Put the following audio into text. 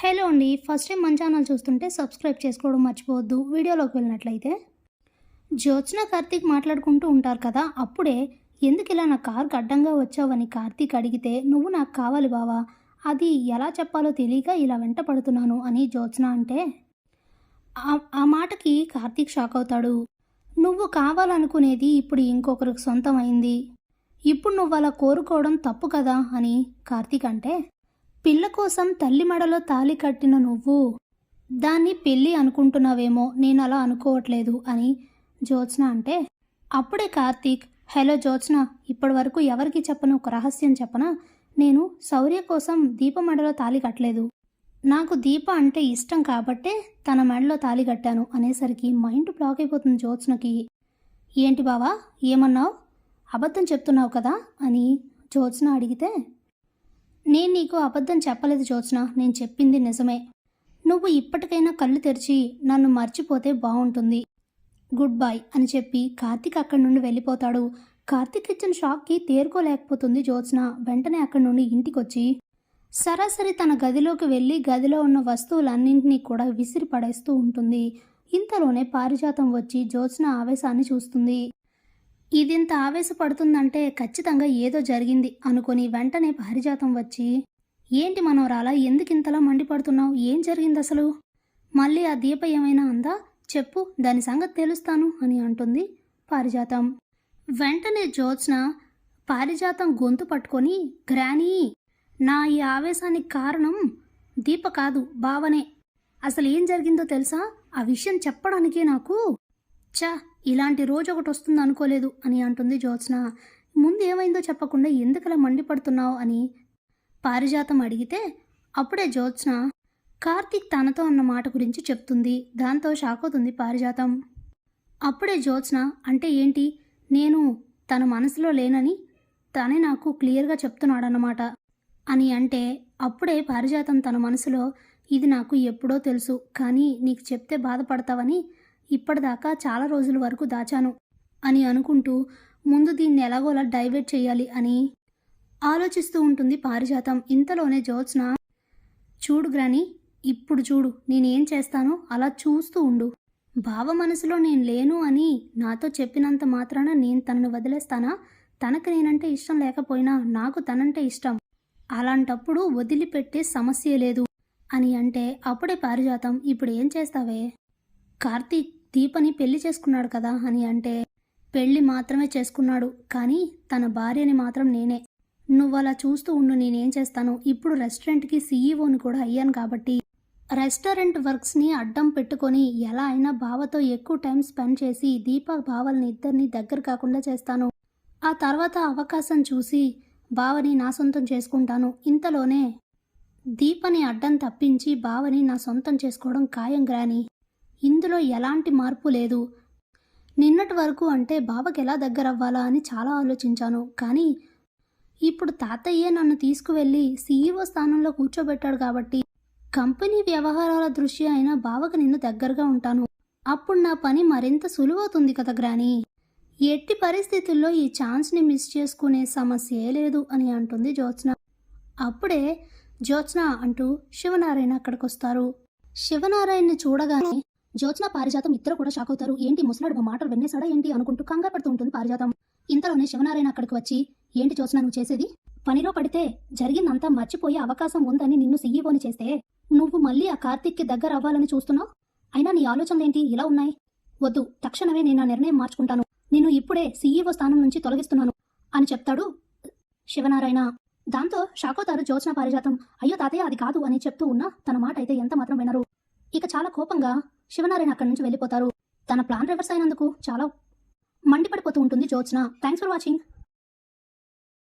Hello అండి. First time మన channel చూస్తుంటే సబ్స్క్రైబ్ చేసుకోవడం మర్చిపోవద్దు. వీడియోలోకి వెళ్ళినట్లయితే జ్యోత్స్న కార్తీక్ మాట్లాడుకుంటూ ఉంటారు కదా అప్పుడే ఎందుకు ఇలా నా కారుకి అడ్డంగా వచ్చావని కార్తీక్ అడిగితే నువ్వు నాకు కావాలి బావా. అది ఎలా చెప్పాలో తెలియక ఇలా వెంట పడుతున్నాను అని జ్యోత్స్న అంటే ఆ- ఆ మాటకి కార్తీక్ షాక్ అవుతాడు. నువ్వు కావాలనుకునేది ఇప్పుడు ఇంకొకరికి సొంతమైంది ఇప్పుడు నువ్వు అలా కోరుకోవడం తప్పు కదా అని కార్తీక్ అంటే పిల్ల కోసం తల్లి మెడలో తాళి కట్టిన నువ్వు. దాన్ని పెళ్ళి అనుకుంటున్నావేమో నేను అలా అనుకోవట్లేదు అని జ్యోత్స్న అంటే అప్పుడే కార్తీక్ హలో జ్యోత్స్న ఇప్పటి వరకు ఎవరికి చెప్పను? ఒక రహస్యం చెప్పనా? నేను శౌర్య కోసం దీప మెడలో తాళి కట్టలేదు. నాకు దీప అంటే ఇష్టం కాబట్టే తన మెడలో తాళి కట్టాను అనేసరికి మైండ్ బ్లాక్ అయిపోతుంది జ్యోత్స్నకి. ఏంటి బావా? ఏమన్నావు? అబద్ధం చెప్తున్నావు కదా? అని జ్యోత్స్న అడిగితే నేను నీకు అబద్ధం చెప్పలేదు జ్యోత్స్న నేను చెప్పింది నిజమే. నువ్వు ఇప్పటికైనా కళ్ళు తెరిచి నన్ను మర్చిపోతే బాగుంటుంది గుడ్ బై అని చెప్పి కార్తిక్ అక్కడి నుండి వెళ్ళిపోతాడు. కార్తీక్ ఇచ్చిన షాక్కి తేరుకోలేకపోతుంది జ్యోత్స్న. వెంటనే అక్కడి నుండి ఇంటికొచ్చి సరాసరి తన గదిలోకి వెళ్ళి గదిలో ఉన్న వస్తువులన్నింటినీ కూడా విసిరి పడేస్తూ ఉంటుంది. ఇంతలోనే పారిజాతం వచ్చి జ్యోత్స్న ఆవేశాన్ని చూస్తుంది. ఇదింత ఆవేశపడుతుందంటే ఖచ్చితంగా ఏదో జరిగింది అనుకొని వెంటనే పారిజాతం వచ్చి ఏంటి మనవరాలా ఎందుకింతలా మండిపడుతున్నావు? ఏం జరిగింది అసలు మళ్ళీ ఆ దీప ఏమైనా అందా? చెప్పు దాని సంగతి తెలుస్తాను అని అంటుంది పారిజాతం. వెంటనే జ్యోత్స్న పారిజాతం గొంతు పట్టుకొని గ్రానీ నా ఈ ఆవేశానికి కారణం దీప కాదు బావనే. అసలు ఏం జరిగిందో తెలుసా? ఆ విషయం చెప్పడానికే నాకు చా ఇలాంటి రోజు ఒకటి వస్తుంది అనుకోలేదు అని అంటుంది జ్యోత్స్న. ముందు ఏమైందో చెప్పకుండా ఎందుకలా మండిపడుతున్నావు అని పారిజాతం అడిగితే అప్పుడే జ్యోత్స్న కార్తీక్ తనతో అన్న మాట గురించి చెప్తుంది. దాంతో షాక్ అవుతుంది పారిజాతం. అప్పుడే జ్యోత్స్న అంటే ఏంటి? నేను తన మనసులో లేనని తనే నాకు క్లియర్గా చెప్తున్నాడన్నమాట అని అంటే అప్పుడే పారిజాతం తన మనసులో ఇది నాకు ఎప్పుడో తెలుసు కానీ నీకు చెప్తే బాధపడతావని ఇప్పటిదాకా చాలా రోజుల వరకు దాచాను అని అనుకుంటూ ముందు దీన్ని ఎలాగోలా డైవర్ట్ చేయాలి అని ఆలోచిస్తూ ఉంటుంది పారిజాతం. ఇంతలోనే జ్యోత్స్న చూడు గ్రాని ఇప్పుడు చూడు నేనేం చేస్తానో అలా చూస్తూ ఉండు. భావ మనసులో నేను లేను అని నాతో చెప్పినంత మాత్రాన నేను తనను వదిలేస్తానా? తనకు నేనంటే ఇష్టం లేకపోయినా నాకు తనంటే ఇష్టం. అలాంటప్పుడు వదిలిపెట్టే సమస్య లేదు అని అంటే అప్పుడే పారిజాతం ఇప్పుడు ఏం చేస్తావే? కార్తీక్ దీపని పెళ్ళి చేసుకున్నాడు కదా అని అంటే పెళ్ళి మాత్రమే చేసుకున్నాడు కానీ తన భార్యని మాత్రం నేనే. నువ్వు అలా చూస్తూ ఉండు నేనేం చేస్తాను? ఇప్పుడు రెస్టారెంట్కి సీఈఓని కూడా అయ్యాను కాబట్టి. రెస్టారెంట్ వర్క్స్ని అడ్డం పెట్టుకొని ఎలా అయినా బావతో ఎక్కువ టైం స్పెండ్ చేసి దీప బావల్ని ఇద్దరిని దగ్గర కాకుండా చేస్తాను. ఆ తర్వాత అవకాశం చూసి బావని నా సొంతం చేసుకుంటాను. ఇంతలోనే దీపని అడ్డం తప్పించి బావని నా సొంతం చేసుకోవడం ఖాయం గ్రాని. ఇందులో ఎలాంటి మార్పు లేదు. నిన్నటి వరకు అంటే బావకి ఎలా దగ్గర అవ్వాలా అని చాలా ఆలోచించాను. కానీ ఇప్పుడు తాతయ్యే నన్ను తీసుకువెళ్ళి సీఈఓ స్థానంలో కూర్చోబెట్టాడు కాబట్టి కంపెనీ వ్యవహారాల దృష్ట్యా అయినా బావకు నిన్ను దగ్గరగా ఉంటాను. అప్పుడు నా పని మరింత సులువవుతుంది కదా గ్రాని. ఎట్టి పరిస్థితుల్లో ఈ ఛాన్స్ని మిస్ చేసుకునే సమస్యే లేదు అని అంటుంది జ్యోత్స్న. అప్పుడే జ్యోత్స్న అంటూ శివనారాయణ అక్కడికి వస్తారు శివనారాయణని చూడగానే జ్యోత్స్న పారిజాతం ఇద్దరు కూడా షాక్ అవుతారు. ఏంటి ముసలాడు మా మాటలు విన్నేసాడా ఏంటి అనుకుంటూ కంగారు పడుతూ ఉంటుంది పారిజాతం. ఇంతలోనే శివనారాయణ అక్కడికి వచ్చి ఏంటి జ్యోత్స్న నువ్వు చేసేది? పనిలో పడితే జరిగిందంతా మర్చిపోయే అవకాశం ఉందని నిన్ను సీఈఓని చేస్తే నువ్వు మళ్ళీ ఆ కార్తీక్కి దగ్గర అవ్వాలని చూస్తున్నావు? అయినా నీ ఆలోచనలేంటి ఇలా ఉన్నాయి. వద్దు తక్షణమే నేను ఆ నిర్ణయం మార్చుకుంటాను. నిన్ను ఇప్పుడే సీఈఓ స్థానం నుంచి తొలగిస్తున్నాను అని చెప్తాడు శివనారాయణ. దాంతో షాకోతారు జ్యోత్స్న పారిజాతం. అయ్యో తాతయ్య అది కాదు అని చెప్తూ ఉన్నా తన మాట అయితే ఎంత మాత్రం వినరు. ఇక చాలా కోపంగా శివనారాయణ అక్కడి నుంచి వెళ్ళిపోతారు. తన ప్లాన్ రివర్స్ అయినందుకు చాలా మండిపడిపోతూ ఉంటుంది జ్యోత్స్న. Thanks for watching